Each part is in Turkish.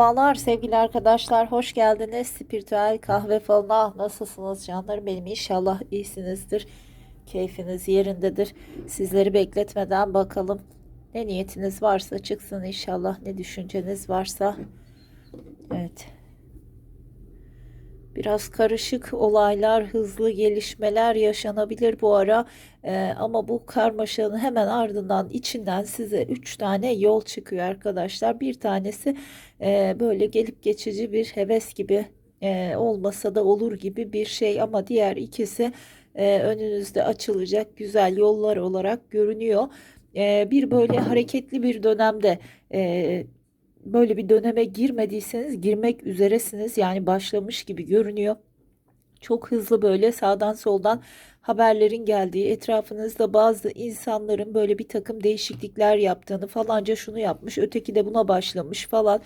Merhabalar sevgili arkadaşlar, hoş geldiniz. Spiritüel kahve falına nasılsınız canlarım benim? İnşallah iyisinizdir. Keyfiniz yerindedir. Sizleri bekletmeden bakalım ne niyetiniz varsa çıksın inşallah. Ne düşünceniz varsa. Evet. Biraz karışık olaylar, hızlı gelişmeler yaşanabilir bu ara. Ee, ama bu karmaşanın hemen ardından içinden size üç tane yol çıkıyor arkadaşlar. Bir tanesi e, böyle gelip geçici bir heves gibi e, olmasa da olur gibi bir şey ama diğer ikisi e, önünüzde açılacak güzel yollar olarak görünüyor. E, bir böyle hareketli bir dönemde e, böyle bir döneme girmediyseniz girmek üzeresiniz. Yani başlamış gibi görünüyor. Çok hızlı böyle sağdan soldan haberlerin geldiği, etrafınızda bazı insanların böyle bir takım değişiklikler yaptığını falanca şunu yapmış, öteki de buna başlamış falan.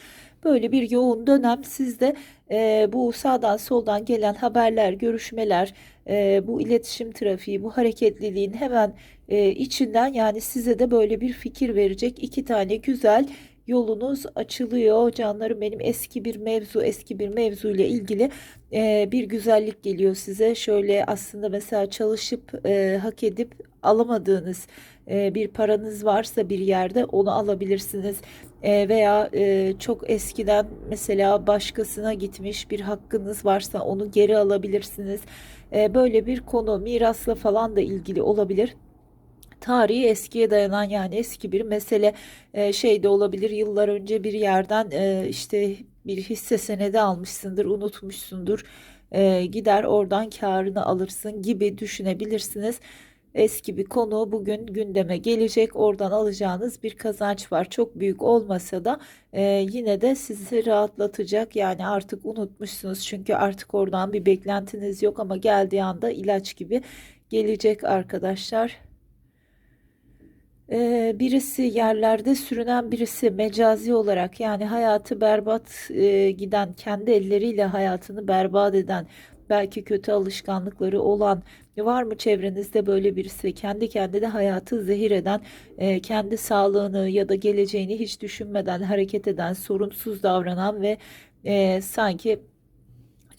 Böyle bir yoğun dönem sizde e, bu sağdan soldan gelen haberler, görüşmeler, e, bu iletişim trafiği, bu hareketliliğin hemen e, içinden yani size de böyle bir fikir verecek iki tane güzel yolunuz açılıyor. Canlarım benim eski bir mevzu, eski bir mevzu ile ilgili e, bir güzellik geliyor size. Şöyle aslında mesela çalışıp e, hak edip alamadığınız e, bir paranız varsa bir yerde onu alabilirsiniz. E, veya e, çok eskiden mesela başkasına gitmiş bir hakkınız varsa onu geri alabilirsiniz. E, böyle bir konu mirasla falan da ilgili olabilir tarihi eskiye dayanan yani eski bir mesele. E, şey de olabilir yıllar önce bir yerden e, işte bir hisse senedi almışsındır unutmuşsundur. E, gider oradan karını alırsın gibi düşünebilirsiniz. Eski bir konu bugün gündeme gelecek. Oradan alacağınız bir kazanç var. Çok büyük olmasa da e, yine de sizi rahatlatacak. Yani artık unutmuşsunuz. Çünkü artık oradan bir beklentiniz yok ama geldiği anda ilaç gibi gelecek arkadaşlar. Birisi yerlerde sürünen birisi mecazi olarak yani hayatı berbat giden kendi elleriyle hayatını berbat eden belki kötü alışkanlıkları olan var mı çevrenizde böyle birisi? Kendi kendine hayatı zehir eden kendi sağlığını ya da geleceğini hiç düşünmeden hareket eden sorumsuz davranan ve sanki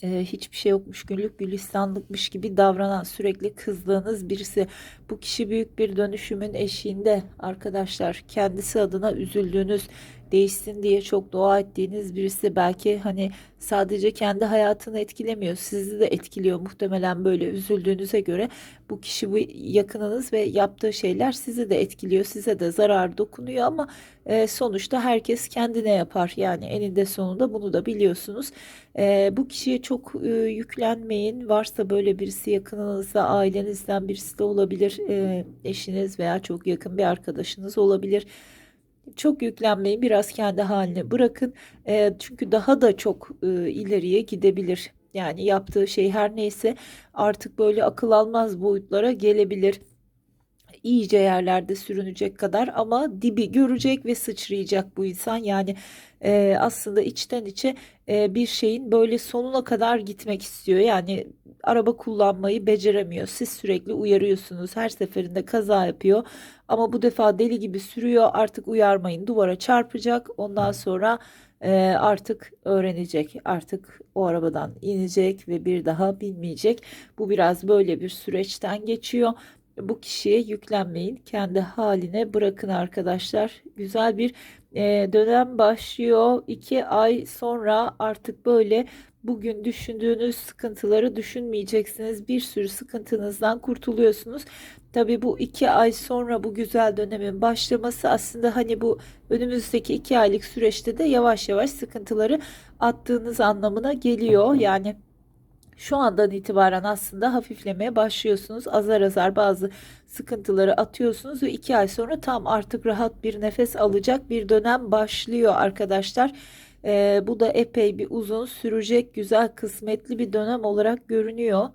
e, hiçbir şey yokmuş güllük gülistanlıkmış gibi davranan sürekli kızdığınız birisi. Bu kişi büyük bir dönüşümün eşiğinde. Arkadaşlar kendisi adına üzüldüğünüz değişsin diye çok dua ettiğiniz birisi belki hani sadece kendi hayatını etkilemiyor sizi de etkiliyor muhtemelen böyle üzüldüğünüze göre. Bu kişi bu yakınınız ve yaptığı şeyler sizi de etkiliyor size de zarar dokunuyor ama e, sonuçta herkes kendine yapar. Yani eninde sonunda bunu da biliyorsunuz. E, bu kişiye çok e, yüklenmeyin. Varsa böyle birisi yakınınızda ailenizden birisi de olabilir. E, eşiniz veya çok yakın bir arkadaşınız olabilir çok yüklenmeyin biraz kendi haline bırakın. E, çünkü daha da çok e, ileriye gidebilir. Yani yaptığı şey her neyse artık böyle akıl almaz boyutlara gelebilir iyice yerlerde sürünecek kadar ama dibi görecek ve sıçrayacak bu insan. Yani e, aslında içten içe e, bir şeyin böyle sonuna kadar gitmek istiyor. Yani araba kullanmayı beceremiyor. Siz sürekli uyarıyorsunuz. Her seferinde kaza yapıyor. Ama bu defa deli gibi sürüyor. Artık uyarmayın. Duvara çarpacak. Ondan sonra e, artık öğrenecek. Artık o arabadan inecek ve bir daha binmeyecek. Bu biraz böyle bir süreçten geçiyor bu kişiye yüklenmeyin. Kendi haline bırakın arkadaşlar. Güzel bir e, dönem başlıyor. İki ay sonra artık böyle bugün düşündüğünüz sıkıntıları düşünmeyeceksiniz. Bir sürü sıkıntınızdan kurtuluyorsunuz. Tabii bu iki ay sonra bu güzel dönemin başlaması aslında hani bu önümüzdeki iki aylık süreçte de yavaş yavaş sıkıntıları attığınız anlamına geliyor. Yani şu andan itibaren aslında hafiflemeye başlıyorsunuz. Azar azar bazı sıkıntıları atıyorsunuz ve iki ay sonra tam artık rahat bir nefes alacak bir dönem başlıyor arkadaşlar. Ee, bu da epey bir uzun sürecek güzel kısmetli bir dönem olarak görünüyor.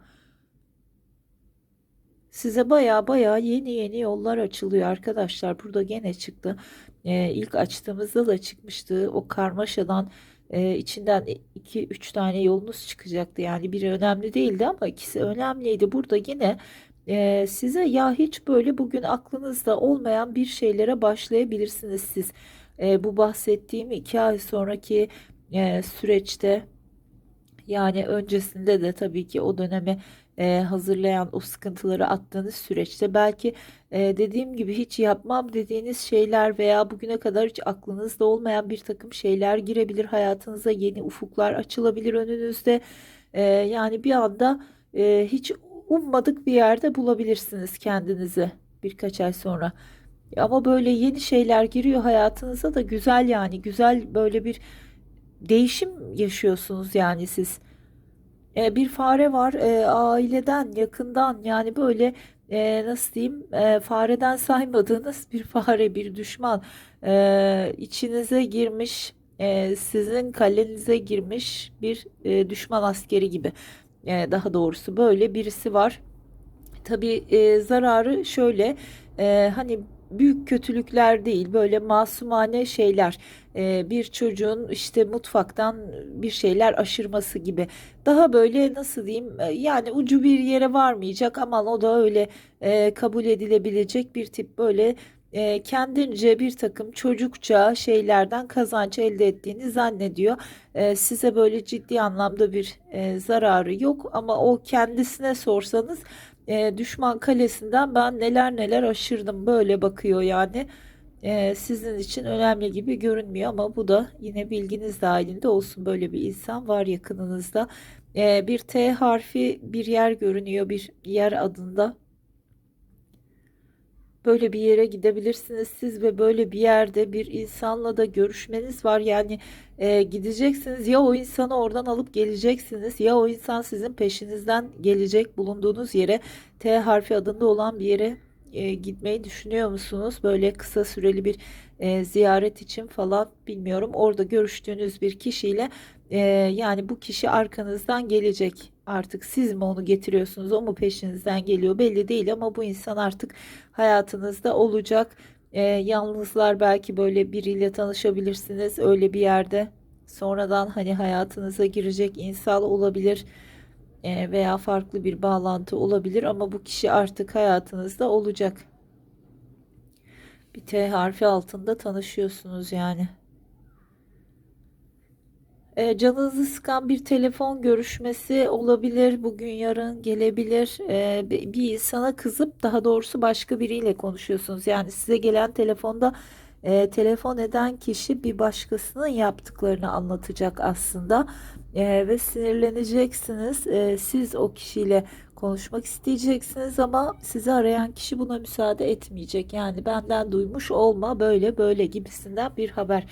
Size baya baya yeni yeni yollar açılıyor arkadaşlar. Burada gene çıktı. Ee, ilk açtığımızda da çıkmıştı. O karmaşadan e, içinden 2-3 tane yolunuz çıkacaktı. Yani biri önemli değildi ama ikisi önemliydi. Burada yine e, size ya hiç böyle bugün aklınızda olmayan bir şeylere başlayabilirsiniz siz. E, bu bahsettiğim iki ay sonraki e, süreçte yani öncesinde de tabii ki o dönemi e, hazırlayan o sıkıntıları attığınız süreçte belki e, dediğim gibi hiç yapmam dediğiniz şeyler veya bugüne kadar hiç aklınızda olmayan bir takım şeyler girebilir hayatınıza yeni ufuklar açılabilir önünüzde E, yani bir anda e, hiç ummadık bir yerde bulabilirsiniz kendinizi birkaç ay sonra. Ama böyle yeni şeyler giriyor hayatınıza da güzel yani güzel böyle bir değişim yaşıyorsunuz yani siz. E, bir fare var e, aileden yakından yani böyle e, nasıl diyeyim e, fareden saymadığınız bir fare bir düşman e, içinize girmiş e, sizin kalenize girmiş bir e, düşman askeri gibi E, daha doğrusu böyle birisi var. Tabii e, zararı şöyle e, hani büyük kötülükler değil böyle masumane şeyler. E, bir çocuğun işte mutfaktan bir şeyler aşırması gibi. Daha böyle nasıl diyeyim e, yani ucu bir yere varmayacak ama o da öyle e, kabul edilebilecek bir tip. Böyle e, kendince bir takım çocukça şeylerden kazanç elde ettiğini zannediyor. E, size böyle ciddi anlamda bir e, zararı yok ama o kendisine sorsanız e, düşman kalesinden ben neler neler aşırdım böyle bakıyor yani. E, sizin için önemli gibi görünmüyor ama bu da yine bilginiz dahilinde olsun böyle bir insan var yakınınızda. E, bir T harfi bir yer görünüyor bir yer adında. Böyle bir yere gidebilirsiniz siz ve böyle bir yerde bir insanla da görüşmeniz var. Yani e, gideceksiniz ya o insanı oradan alıp geleceksiniz ya o insan sizin peşinizden gelecek bulunduğunuz yere T harfi adında olan bir yere e, gitmeyi düşünüyor musunuz? Böyle kısa süreli bir e, ziyaret için falan bilmiyorum. Orada görüştüğünüz bir kişiyle e, yani bu kişi arkanızdan gelecek. Artık siz mi onu getiriyorsunuz, o mu peşinizden geliyor belli değil ama bu insan artık hayatınızda olacak. E, yalnızlar belki böyle biriyle tanışabilirsiniz öyle bir yerde. Sonradan hani hayatınıza girecek insan olabilir e, veya farklı bir bağlantı olabilir ama bu kişi artık hayatınızda olacak. Bir T harfi altında tanışıyorsunuz yani. E, canınızı sıkan bir telefon görüşmesi olabilir. Bugün yarın gelebilir. E, bir insana kızıp daha doğrusu başka biriyle konuşuyorsunuz. Yani size gelen telefonda e, telefon eden kişi bir başkasının yaptıklarını anlatacak aslında. E, ve sinirleneceksiniz. E, siz o kişiyle konuşmak isteyeceksiniz ama sizi arayan kişi buna müsaade etmeyecek. Yani benden duymuş olma böyle böyle gibisinden bir haber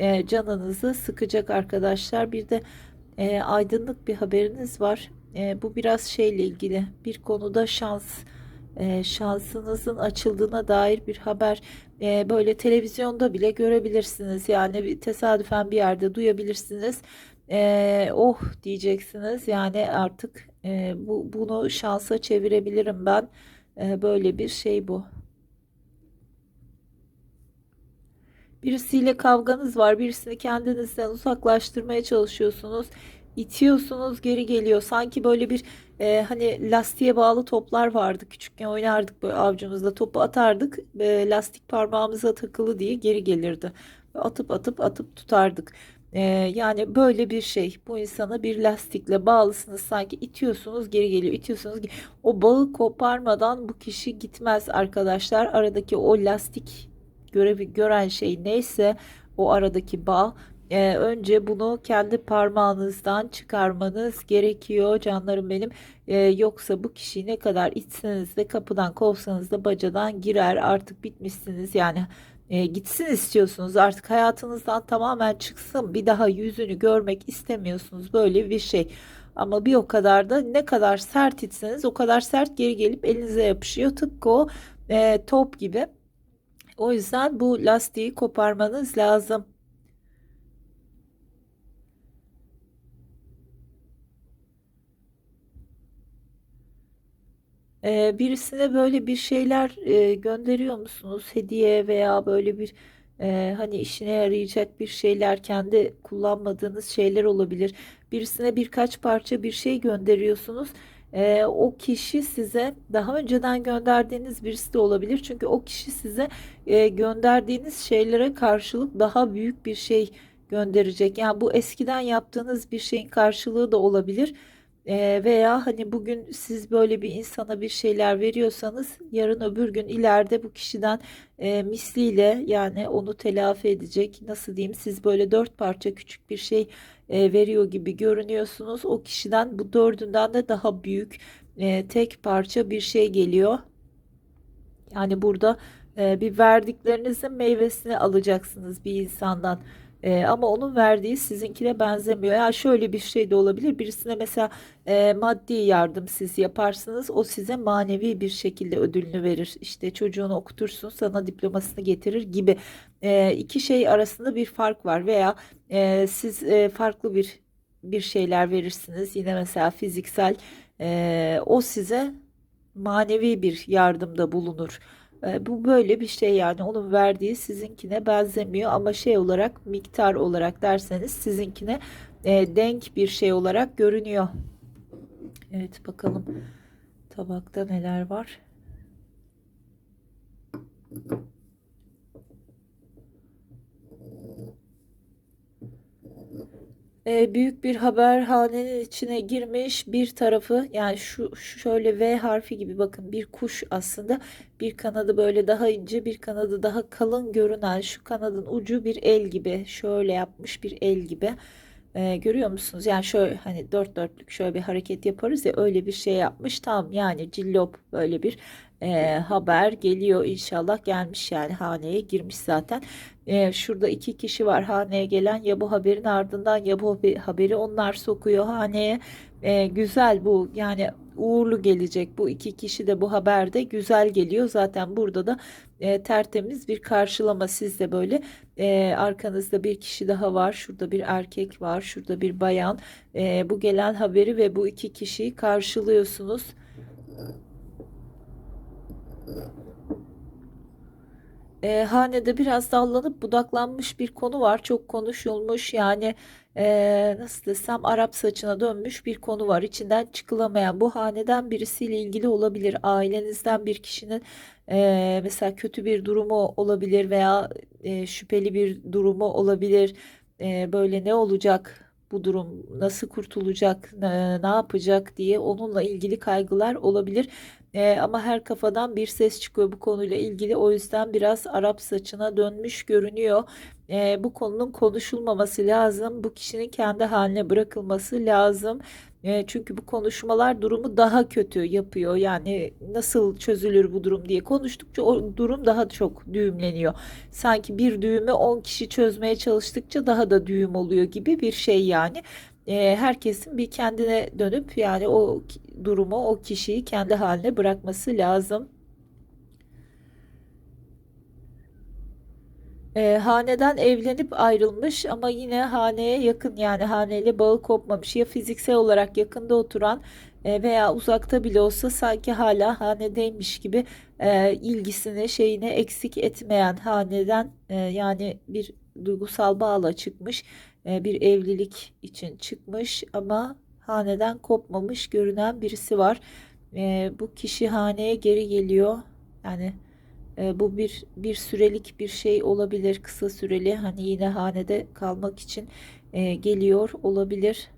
e, canınızı sıkacak arkadaşlar. Bir de e, aydınlık bir haberiniz var. E, bu biraz şeyle ilgili bir konuda şans e, şansınızın açıldığına dair bir haber e, böyle televizyonda bile görebilirsiniz. Yani tesadüfen bir yerde duyabilirsiniz. E, oh diyeceksiniz yani artık e, bu bunu şansa çevirebilirim ben. E, böyle bir şey bu. Birisiyle kavganız var. Birisini kendinizden uzaklaştırmaya çalışıyorsunuz. İtiyorsunuz geri geliyor. Sanki böyle bir e, hani lastiğe bağlı toplar vardı. Küçükken oynardık böyle avcumuzla topu atardık. E, lastik parmağımıza takılı diye geri gelirdi. Atıp atıp atıp tutardık. E, yani böyle bir şey. Bu insana bir lastikle bağlısınız. Sanki itiyorsunuz geri geliyor. İtiyorsunuz. O bağı koparmadan bu kişi gitmez arkadaşlar. Aradaki o lastik görevi gören şey neyse o aradaki bağ e, önce bunu kendi parmağınızdan çıkarmanız gerekiyor canlarım benim. E, yoksa bu kişiyi ne kadar içseniz de kapıdan kovsanız da bacadan girer. Artık bitmişsiniz yani. E, gitsin istiyorsunuz. Artık hayatınızdan tamamen çıksın. Bir daha yüzünü görmek istemiyorsunuz. Böyle bir şey. Ama bir o kadar da ne kadar sert itseniz o kadar sert geri gelip elinize yapışıyor. Tıpkı o e, top gibi. O yüzden bu lastiği koparmanız lazım. Ee, birisine böyle bir şeyler e, gönderiyor musunuz? Hediye veya böyle bir e, hani işine yarayacak bir şeyler kendi kullanmadığınız şeyler olabilir. Birisine birkaç parça bir şey gönderiyorsunuz. Ee, o kişi size daha önceden gönderdiğiniz birisi de olabilir. Çünkü o kişi size e, gönderdiğiniz şeylere karşılık daha büyük bir şey gönderecek. Yani bu eskiden yaptığınız bir şeyin karşılığı da olabilir. Veya hani bugün siz böyle bir insana bir şeyler veriyorsanız yarın öbür gün ileride bu kişiden eee, misliyle yani onu telafi edecek nasıl diyeyim siz böyle dört parça küçük bir şey eee, veriyor gibi görünüyorsunuz. O kişiden bu dördünden de daha büyük eee, tek parça bir şey geliyor. Yani burada e, bir verdiklerinizin meyvesini alacaksınız bir insandan. E, ama onun verdiği sizinkine benzemiyor. Ya şöyle bir şey de olabilir. Birisine mesela e, maddi yardım siz yaparsınız. O size manevi bir şekilde ödülünü verir. İşte çocuğunu okutursun, sana diplomasını getirir gibi. E, iki şey arasında bir fark var. Veya e, siz e, farklı bir bir şeyler verirsiniz. Yine mesela fiziksel e, o size manevi bir yardımda bulunur. Bu böyle bir şey yani onun verdiği sizinkine benzemiyor ama şey olarak miktar olarak derseniz sizinkine denk bir şey olarak görünüyor. Evet bakalım tabakta neler var. E, büyük bir haberhanenin içine girmiş bir tarafı yani şu, şu şöyle V harfi gibi bakın bir kuş aslında. Bir kanadı böyle daha ince bir kanadı daha kalın görünen şu kanadın ucu bir el gibi şöyle yapmış bir el gibi. E, görüyor musunuz? Yani şöyle hani dört dörtlük şöyle bir hareket yaparız ya öyle bir şey yapmış. Tam yani cillop böyle bir e, haber geliyor. İnşallah gelmiş yani haneye girmiş zaten. E, şurada iki kişi var haneye gelen. Ya bu haberin ardından ya bu haberi onlar sokuyor haneye. E, güzel bu. Yani uğurlu gelecek bu iki kişi de bu haberde güzel geliyor. Zaten burada da e, tertemiz bir karşılama. Sizde böyle e, arkanızda bir kişi daha var. Şurada bir erkek var şurada bir bayan. E, bu gelen haberi ve bu iki kişiyi karşılıyorsunuz. E, hanede biraz dallanıp budaklanmış bir konu var. Çok konuşulmuş yani e, nasıl desem Arap saçına dönmüş bir konu var. İçinden çıkılamayan bu haneden birisiyle ilgili olabilir. Ailenizden bir kişinin e, mesela kötü bir durumu olabilir veya e, şüpheli bir durumu olabilir. E, böyle ne olacak? bu durum nasıl kurtulacak, ne, ne yapacak diye onunla ilgili kaygılar olabilir. E, ama her kafadan bir ses çıkıyor bu konuyla ilgili. O yüzden biraz Arap saçına dönmüş görünüyor. E, bu konunun konuşulmaması lazım. Bu kişinin kendi haline bırakılması lazım. E, çünkü bu konuşmalar durumu daha kötü yapıyor. Yani nasıl çözülür bu durum diye konuştukça o durum daha çok düğümleniyor. Sanki bir düğümü 10 kişi çözmeye çalıştıkça daha da düğüm oluyor gibi bir şey yani e, herkesin bir kendine dönüp yani o durumu, o kişiyi kendi haline bırakması lazım. E, haneden evlenip ayrılmış ama yine haneye yakın yani haneyle bağı kopmamış ya fiziksel olarak yakında oturan e, veya uzakta bile olsa sanki hala hanedeymiş gibi e, ilgisini şeyini eksik etmeyen haneden e, yani bir duygusal bağla çıkmış bir evlilik için çıkmış ama haneden kopmamış görünen birisi var. E, bu kişi haneye geri geliyor. Yani e, bu bir bir sürelik bir şey olabilir, kısa süreli. Hani yine hanede kalmak için geliyor olabilir.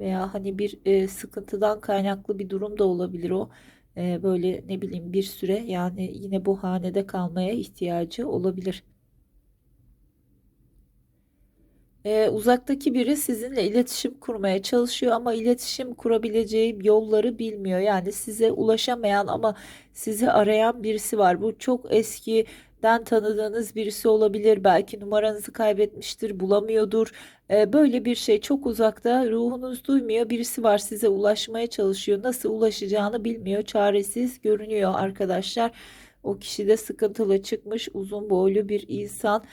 Veya hani bir sıkıntıdan kaynaklı bir durum da olabilir o. böyle ne bileyim bir süre yani yine bu hanede kalmaya ihtiyacı olabilir. Ee, uzaktaki biri sizinle iletişim kurmaya çalışıyor ama iletişim kurabileceği yolları bilmiyor. Yani size ulaşamayan ama sizi arayan birisi var. Bu çok eskiden tanıdığınız birisi olabilir. Belki numaranızı kaybetmiştir, bulamıyordur. Ee, böyle bir şey çok uzakta ruhunuz duymuyor. Birisi var size ulaşmaya çalışıyor. Nasıl ulaşacağını bilmiyor. Çaresiz görünüyor arkadaşlar. O kişi de sıkıntılı çıkmış uzun boylu bir insan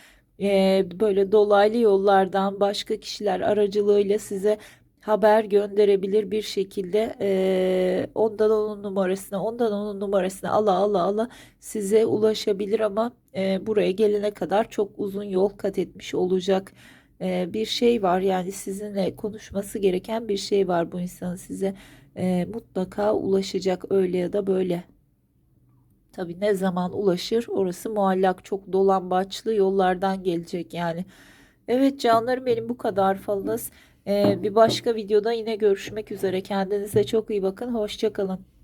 böyle dolaylı yollardan başka kişiler aracılığıyla size haber gönderebilir bir şekilde e, ondan onun numarasına ondan onun numarasına ala ala ala size ulaşabilir ama e, buraya gelene kadar çok uzun yol kat etmiş olacak e, bir şey var yani sizinle konuşması gereken bir şey var bu insanın size e, mutlaka ulaşacak öyle ya da böyle. Tabii ne zaman ulaşır orası muallak çok dolambaçlı yollardan gelecek yani. Evet canlarım benim bu kadar falınız. Ee, bir başka videoda yine görüşmek üzere. Kendinize çok iyi bakın. Hoşça kalın.